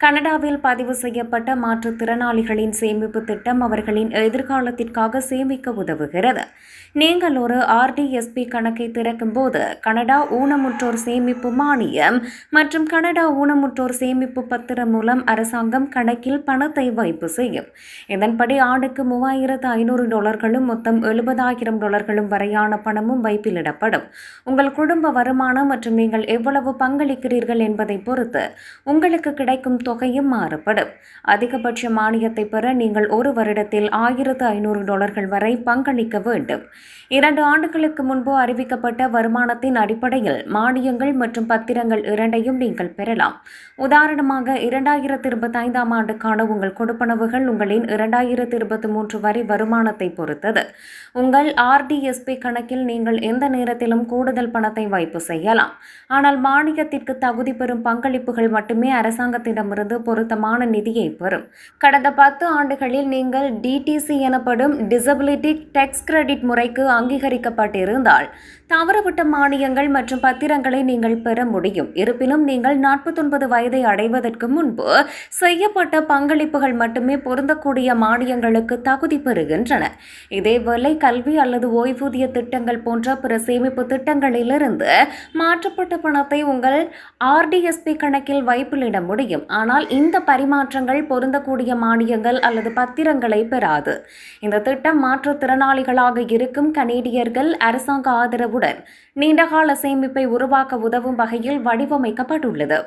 கனடாவில் பதிவு செய்யப்பட்ட மாற்றுத்திறனாளிகளின் சேமிப்பு திட்டம் அவர்களின் எதிர்காலத்திற்காக சேமிக்க உதவுகிறது. நீங்கள் ஒரு ஆர்டிஎஸ்பி கணக்கை திறக்கும் போது கனடா ஊனமுற்றோர் சேமிப்பு மானியம் மற்றும் கனடா ஊனமுற்றோர் சேமிப்பு பத்திரம் மூலம் அரசாங்கம் கணக்கில் பணத்தை வைப்பு செய்யும். இதன்படி ஆண்டுக்கு மூவாயிரத்து ஐநூறு டாலர்களும் மொத்தம் எழுபதாயிரம் டாலர்களும் வரையான பணமும் வைப்பிலிடப்படும். உங்கள் குடும்ப வருமானம் மற்றும் நீங்கள் எவ்வளவு பங்களிக்கிறீர்கள் என்பதை பொறுத்து உங்களுக்கு கிடைக்கும் தொகையும் மாறுபடும். அதிகபட்ச மானியத்தை பெற நீங்கள் ஒரு வருடத்தில் ஆயிரத்து ஐநூறு டாலர்கள் வரை பங்களிக்க வேண்டும். இரண்டு ஆண்டுகளுக்கு முன்பு அறிவிக்கப்பட்ட வருமானத்தின் அடிப்படையில் மானியங்கள் மற்றும் பத்திரங்கள் இரண்டையும் நீங்கள் பெறலாம். உதாரணமாக இரண்டாயிரத்து இருபத்தைந்தாம் ஆண்டுக்கான உங்கள் கொடுப்பனவுகள் உங்களின் இரண்டாயிரத்து இருபத்தி மூன்று வரை வருமானத்தை பொறுத்தது. உங்கள் ஆர்டிஎஸ்பி கணக்கில் நீங்கள் எந்த நேரத்திலும் கூடுதல் பணத்தை வைப்பு செய்யலாம். ஆனால் மானியத்திற்கு தகுதி பெறும் பங்களிப்புகள் மட்டுமே இருந்து பொருத்தமான நிதியை பெறும். கடந்த பத்து ஆண்டுகளில் நீங்கள் டிடிசி எனப்படும் டிசபிலிட்டி டெக்ஸ் கிரெடிட் முறைக்கு அங்கீகரிக்கப்பட்டிருந்தால் தவறுவிட்ட மானியங்கள் மற்றும் பத்திரங்களை நீங்கள் பெற முடியும். இருப்பினும் நீங்கள் நாற்பத்தொன்பது வயதை அடைவதற்கு முன்பு செய்யப்பட்ட பங்களிப்புகள் மட்டுமே பொருந்தக்கூடிய மானியங்களுக்கு தகுதி பெறுகின்றன. இதேவேளை கல்வி அல்லது ஓய்வூதிய திட்டங்கள் போன்ற பிற சேமிப்பு திட்டங்களிலிருந்து மாற்றப்பட்ட பணத்தை உங்கள் ஆர்டிஎஸ்பி கணக்கில் வைப்பிலிட முடியும். ஆனால் இந்த பரிமாற்றங்கள் பொருந்தக்கூடிய மானியங்கள் அல்லது பத்திரங்களை பெறாது. இந்த திட்டம் மாற்றுத்திறனாளிகளாக இருக்கும் கனேடியர்கள் அரசாங்க ஆதரவுடன் நீண்டகால சேமிப்பை உருவாக்க உதவும் வகையில் வடிவமைக்கப்பட்டுள்ளது.